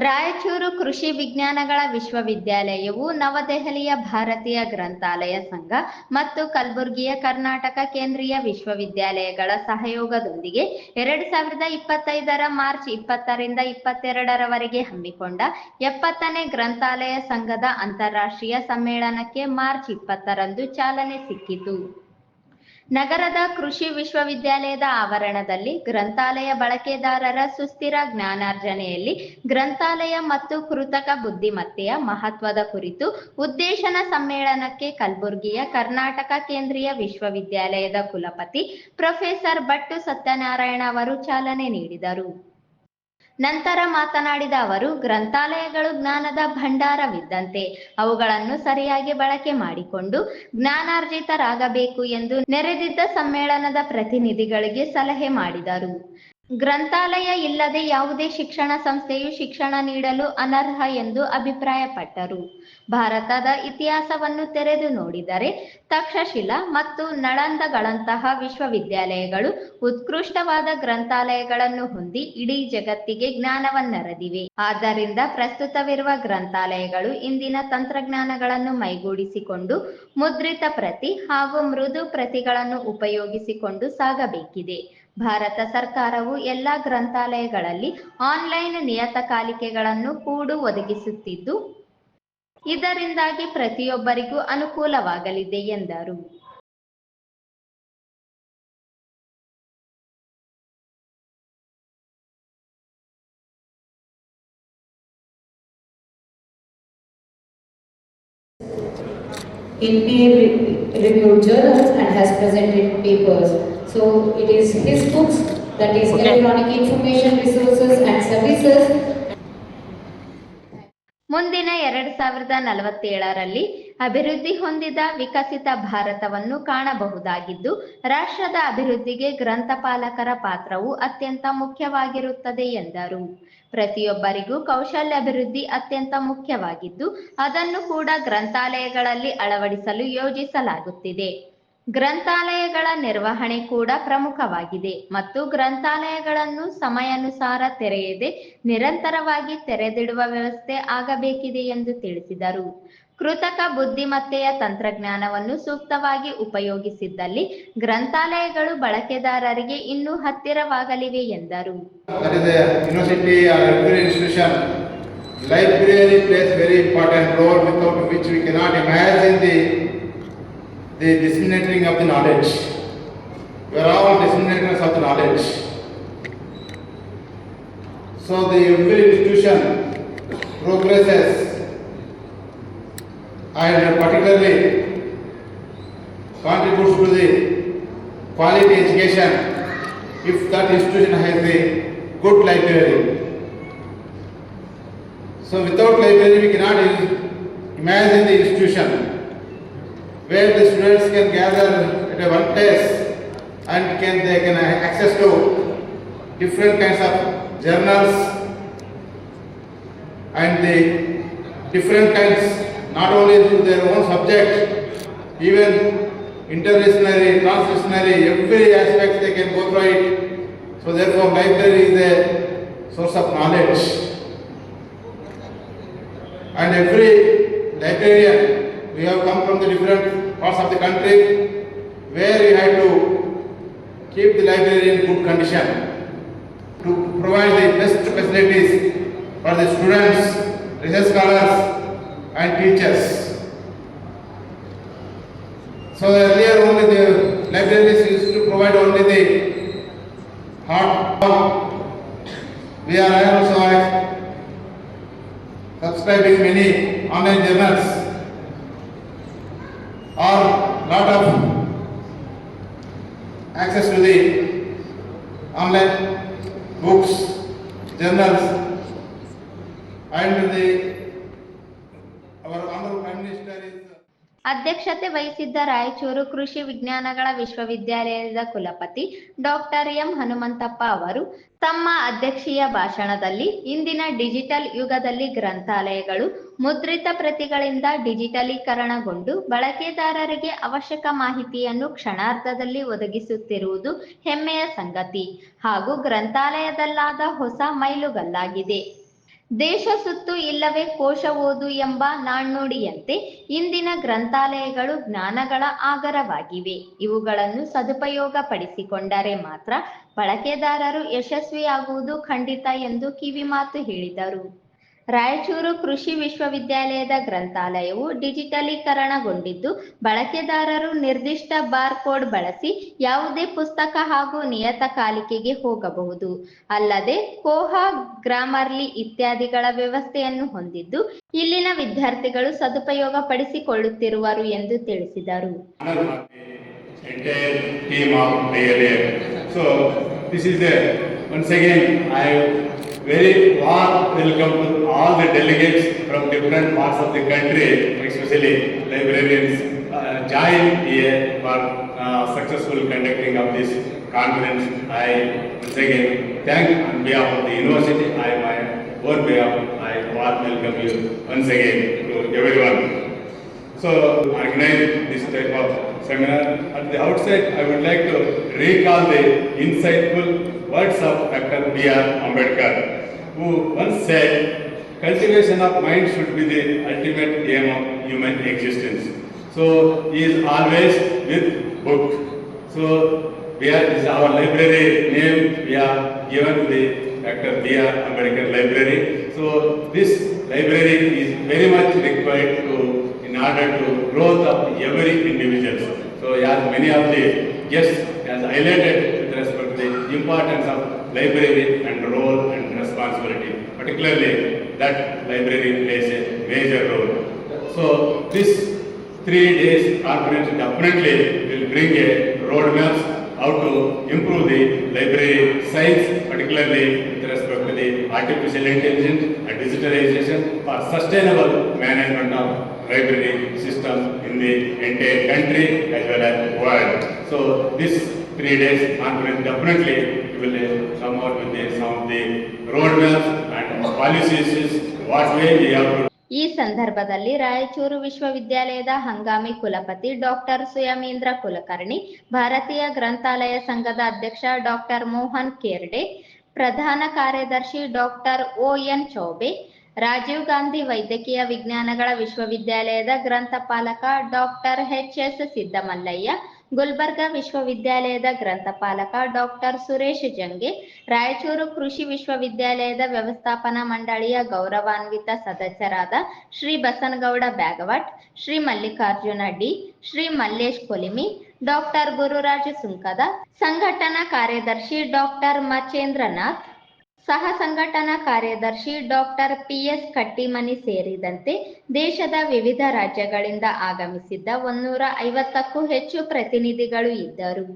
ರಾಯಚೂರು ಕೃಷಿ ವಿಜ್ಞಾನಗಳ ವಿಶ್ವವಿದ್ಯಾಲಯವು ನವದೆಹಲಿಯ ಭಾರತೀಯ ಗ್ರಂಥಾಲಯ ಸಂಘ ಮತ್ತು ಕಲಬುರಗಿಯ ಕರ್ನಾಟಕ ಕೇಂದ್ರೀಯ ವಿಶ್ವವಿದ್ಯಾಲಯಗಳ ಸಹಯೋಗದೊಂದಿಗೆ ಎರಡ್ ಸಾವಿರದ ಇಪ್ಪತ್ತೈದರ ಮಾರ್ಚ್ ಇಪ್ಪತ್ತರಿಂದ ಇಪ್ಪತ್ತೆರಡರವರೆಗೆ ಹಮ್ಮಿಕೊಂಡ ಎಪ್ಪತ್ತನೇ ಗ್ರಂಥಾಲಯ ಸಂಘದ ಅಂತಾರಾಷ್ಟ್ರೀಯ ಸಮ್ಮೇಳನಕ್ಕೆ ಮಾರ್ಚ್ ಇಪ್ಪತ್ತರಂದು ಚಾಲನೆ ಸಿಕ್ಕಿತು. ನಗರದ ಕೃಷಿ ವಿಶ್ವವಿದ್ಯಾಲಯದ ಆವರಣದಲ್ಲಿ ಗ್ರಂಥಾಲಯ ಬಳಕೆದಾರರ ಸುಸ್ಥಿರ ಜ್ಞಾನಾರ್ಜನೆಯಲ್ಲಿ ಗ್ರಂಥಾಲಯ ಮತ್ತು ಕೃತಕ ಬುದ್ಧಿಮತ್ತೆಯ ಮಹತ್ವದ ಕುರಿತು ಉದ್ದೇಶನ ಸಮ್ಮೇಳನಕ್ಕೆ ಕಲಬುರಗಿಯ ಕರ್ನಾಟಕ ಕೇಂದ್ರೀಯ ವಿಶ್ವವಿದ್ಯಾಲಯದ ಕುಲಪತಿ ಪ್ರೊಫೆಸರ್ ಭಟ್ಟು ಸತ್ಯನಾರಾಯಣ ಅವರು ಚಾಲನೆ ನೀಡಿದರು. ನಂತರ ಮಾತನಾಡಿದ ಅವರು, ಗ್ರಂಥಾಲಯಗಳು ಜ್ಞಾನದ ಭಂಡಾರವಿದ್ದಂತೆ ಅವುಗಳನ್ನು ಸರಿಯಾಗಿ ಬಳಕೆ ಮಾಡಿಕೊಂಡು ಜ್ಞಾನಾರ್ಜಿತರಾಗಬೇಕು ಎಂದು ನೆರೆದಿದ್ದ ಸಮ್ಮೇಳನದ ಪ್ರತಿನಿಧಿಗಳಿಗೆ ಸಲಹೆ ಮಾಡಿದರು. ಗ್ರಂಥಾಲಯ ಇಲ್ಲದೆ ಯಾವುದೇ ಶಿಕ್ಷಣ ಸಂಸ್ಥೆಯು ಶಿಕ್ಷಣ ನೀಡಲು ಅನರ್ಹ ಎಂದು ಅಭಿಪ್ರಾಯಪಟ್ಟರು. ಭಾರತದ ಇತಿಹಾಸವನ್ನು ತೆರೆದು ನೋಡಿದರೆ ತಕ್ಷಶಿಲಾ ಮತ್ತು ನಳಂದಗಳಂತಹ ವಿಶ್ವವಿದ್ಯಾಲಯಗಳು ಉತ್ಕೃಷ್ಟವಾದ ಗ್ರಂಥಾಲಯಗಳನ್ನು ಹೊಂದಿ ಇಡೀ ಜಗತ್ತಿಗೆ ಜ್ಞಾನವನ್ನರದಿವೆ. ಆದ್ದರಿಂದ ಪ್ರಸ್ತುತವಿರುವ ಗ್ರಂಥಾಲಯಗಳು ಇಂದಿನ ತಂತ್ರಜ್ಞಾನಗಳನ್ನು ಮೈಗೂಡಿಸಿಕೊಂಡು ಮುದ್ರಿತ ಪ್ರತಿ ಹಾಗೂ ಮೃದು ಪ್ರತಿಗಳನ್ನು ಉಪಯೋಗಿಸಿಕೊಂಡು ಸಾಗಬೇಕಿದೆ. ಭಾರತ ಸರ್ಕಾರವು ಎಲ್ಲ ಗ್ರಂಥಾಲಯಗಳಲ್ಲಿ ಆನ್ಲೈನ್ ನಿಯತಕಾಲಿಕೆಗಳನ್ನು ಕೂಡು ಒದಗಿಸುತ್ತಿದ್ದು ಇದರಿಂದಾಗಿ ಪ್ರತಿಯೊಬ್ಬರಿಗೂ ಅನುಕೂಲವಾಗಲಿದೆ ಎಂದರು. In peer-reviewed journals and has presented papers. So it is his books, that is electronic information resources and services ಮುಂದಿನ ಎರಡ್ ಸಾವಿರದ ನಲವತ್ತೇಳರಲ್ಲಿ ಅಭಿವೃದ್ಧಿ ಹೊಂದಿದ ವಿಕಸಿತ ಭಾರತವನ್ನು ಕಾಣಬಹುದಾಗಿದ್ದು, ರಾಷ್ಟ್ರದ ಅಭಿವೃದ್ಧಿಗೆ ಗ್ರಂಥಪಾಲಕರ ಪಾತ್ರವು ಅತ್ಯಂತ ಮುಖ್ಯವಾಗಿರುತ್ತದೆ ಎಂದರು. ಪ್ರತಿಯೊಬ್ಬರಿಗೂ ಕೌಶಲ್ಯಾಭಿವೃದ್ಧಿ ಅತ್ಯಂತ ಮುಖ್ಯವಾಗಿದ್ದು, ಅದನ್ನು ಕೂಡ ಗ್ರಂಥಾಲಯಗಳಲ್ಲಿ ಅಳವಡಿಸಲು ಯೋಜಿಸಲಾಗುತ್ತಿದೆ. ಗ್ರಂಥಾಲಯಗಳ ನಿರ್ವಹಣೆ ಕೂಡ ಪ್ರಮುಖವಾಗಿದೆ ಮತ್ತು ಗ್ರಂಥಾಲಯಗಳನ್ನು ಸಮಯಾನುಸಾರ ತೆರೆಯದೆ ನಿರಂತರವಾಗಿ ತೆರೆದಿಡುವ ವ್ಯವಸ್ಥೆ ಆಗಬೇಕಿದೆ ಎಂದು ತಿಳಿಸಿದರು. ಕೃತಕ ಬುದ್ಧಿಮತ್ತೆಯ ತಂತ್ರಜ್ಞಾನವನ್ನು ಸೂಕ್ತವಾಗಿ ಉಪಯೋಗಿಸಿದ್ದಲ್ಲಿ ಗ್ರಂಥಾಲಯಗಳು ಬಳಕೆದಾರರಿಗೆ ಇನ್ನೂ ಹತ್ತಿರವಾಗಲಿವೆ ಎಂದರು. Library plays very important role which we cannot very the, disseminating of the knowledge. We are all disseminators of the knowledge. So the every institution progresses and particularly contributes to the quality education if that institution has a good library. So without library, we cannot imagine the institution where the students can gather at a one place and can they can access to different kinds of journals and the different kinds, not only to their own subject, even interdisciplinary, transdisciplinary, every aspect they can go through it. So therefore, library is a source of knowledge. And every librarian, we have come from the different parts of the country where we had to keep the library in good condition to provide the best facilities for the students, research scholars and teachers. So earlier only the libraries used to provide only the hard. We are also subscribing many online journals or lot of access to the online books, journals and the is ಅಧ್ಯಕ್ಷತೆ ವಹಿಸಿದ್ದ ರಾಯಚೂರು ಕೃಷಿ ವಿಜ್ಞಾನಗಳ ವಿಶ್ವವಿದ್ಯಾಲಯದ ಕುಲಪತಿ doctor M Hanumanthappa ಅವರು ತಮ್ಮ ಅಧ್ಯಕ್ಷೀಯ ಭಾಷಣದಲ್ಲಿ ಇಂದಿನ ಡಿಜಿಟಲ್ ಯುಗದಲ್ಲಿ ಗ್ರಂಥಾಲಯಗಳು ಮುದ್ರಿತ ಪ್ರತಿಗಳಿಂದ ಡಿಜಿಟಲೀಕರಣಗೊಂಡು ಬಳಕೆದಾರರಿಗೆ ಅವಶ್ಯಕ ಮಾಹಿತಿಯನ್ನು ಕ್ಷಣಾರ್ಧದಲ್ಲಿ ಒದಗಿಸುತ್ತಿರುವುದು ಹೆಮ್ಮೆಯ ಸಂಗತಿ ಹಾಗೂ ಗ್ರಂಥಾಲಯದಲ್ಲಾದ ಹೊಸ ಮೈಲುಗಲ್ಲಾಗಿದೆ. ದೇಶ ಸುತ್ತು ಇಲ್ಲವೇ ಕೋಶ ಓದು ಎಂಬ ನಾಣ್ಣುಡಿಯಂತೆ ಇಂದಿನ ಗ್ರಂಥಾಲಯಗಳು ಜ್ಞಾನಗಳ ಆಗರವಾಗಿವೆ. ಇವುಗಳನ್ನು ಸದುಪಯೋಗ ಪಡಿಸಿಕೊಂಡರೆ ಮಾತ್ರ ಬಳಕೆದಾರರು ಯಶಸ್ವಿಯಾಗುವುದು ಖಂಡಿತ ಎಂದು ಕಿವಿಮಾತು ಹೇಳಿದರು. ರಾಯಚೂರು ಕೃಷಿ ವಿಶ್ವವಿದ್ಯಾಲಯದ ಗ್ರಂಥಾಲಯವು ಡಿಜಿಟಲೀಕರಣಗೊಂಡಿದ್ದು ಬಳಕೆದಾರರು ನಿರ್ದಿಷ್ಟ ಬಾರ್ ಕೋಡ್ ಬಳಸಿ ಯಾವುದೇ ಪುಸ್ತಕ ಹಾಗೂ ನಿಯತಕಾಲಿಕೆಗೆ ಹೋಗಬಹುದು. ಅಲ್ಲದೆ ಕೋಹಾ ಗ್ರಾಮರ್ಲಿ ಇತ್ಯಾದಿಗಳ ವ್ಯವಸ್ಥೆಯನ್ನು ಹೊಂದಿದ್ದು ಇಲ್ಲಿನ ವಿದ್ಯಾರ್ಥಿಗಳು ಸದುಪಯೋಗ ಪಡಿಸಿಕೊಳ್ಳುತ್ತಿರುವರು ಎಂದು ತಿಳಿಸಿದರು. So this is the, once again, I very warm welcome to all the delegates from different parts of the country, especially librarians, uh, join here for uh, successful conducting of this conference. I once again thank on behalf of the university, I my own behalf, I warm welcome you once again to everyone. So organize this type of seminar. At the outset, I would like to recall the insightful words of Dr. B.R. Ambedkar, who once said, cultivation of mind should be the ultimate aim of human existence. So he is always with book. So we are, this is our library name, we are given the Dr. B.R. Ambedkar Library. So this library is very much required to, in order to growth of every individual. So as many of the guests has highlighted with respect to the importance of library and role and responsibility, particularly that library plays a major role. So this three days conference definitely will bring a roadmap how to improve the library science, particularly with respect to the artificial intelligence and digitalization for sustainable management of library system in the entire country as well as world. So this three days conference definitely will uh, come out with the, some of the roadmaps and policies, what way we have to ಈ ಸಂದರ್ಭದಲ್ಲಿ ರಾಯಚೂರು ವಿಶ್ವವಿದ್ಯಾಲಯದ ಹಂಗಾಮಿ ಕುಲಪತಿ doctor ಸುಯಮೀಂದ್ರ Kulkarni ಭಾರತೀಯ ಗ್ರಂಥಾಲಯ ಸಂಘದ ಅಧ್ಯಕ್ಷ doctor Mohan Kerde ಪ್ರಧಾನ ಕಾರ್ಯದರ್ಶಿ ಡಾಕ್ಟರ್ ಎನ್ ಚೌಬೆ ರಾಜೀವ್ ಗಾಂಧಿ ವೈದ್ಯಕೀಯ ವಿಜ್ಞಾನಗಳ ವಿಶ್ವವಿದ್ಯಾಲಯದ ಗ್ರಂಥಪಾಲಕ doctor H S Siddamallaiah Gulbarga ವಿಶ್ವವಿದ್ಯಾಲಯದ ಗ್ರಂಥಪಾಲಕ ಡಾಕ್ಟರ್ ಸುರೇಶ್ ಜಂಗೆ, ರಾಯಚೂರು ಕೃಷಿ ವಿಶ್ವವಿದ್ಯಾಲಯದ ವ್ಯವಸ್ಥಾಪನಾ ಮಂಡಳಿಯ ಗೌರವಾನ್ವಿತ ಸದಸ್ಯರಾದ ಶ್ರೀ ಬಸನಗೌಡ ಬ್ಯಾಗವಟ್, ಶ್ರೀ ಮಲ್ಲಿಕಾರ್ಜುನ ಡಿ, ಶ್ರೀ ಮಲ್ಲೇಶ್ ಕೊಲಿಮಿ, ಡಾಕ್ಟರ್ ಗುರುರಾಜ ಸುಂಕದ, ಸಂಘಟನಾ ಕಾರ್ಯದರ್ಶಿ ಡಾಕ್ಟರ್ ಮಚೇಂದ್ರನಾಥ್ ಸಹ ಸಂಘಟನಾ ಕಾರ್ಯದರ್ಶಿ ಡಾಕ್ಟರ್ ಪಿಎಸ್ ಕಟ್ಟಿಮನಿ ಸೇರಿದಂತೆ ದೇಶದ ವಿವಿಧ ರಾಜ್ಯಗಳಿಂದ ಆಗಮಿಸಿದ್ದ ಒಂದೂರ ಐವತ್ತಕ್ಕೂ ಹೆಚ್ಚು ಪ್ರತಿನಿಧಿಗಳು ಇದ್ದರು.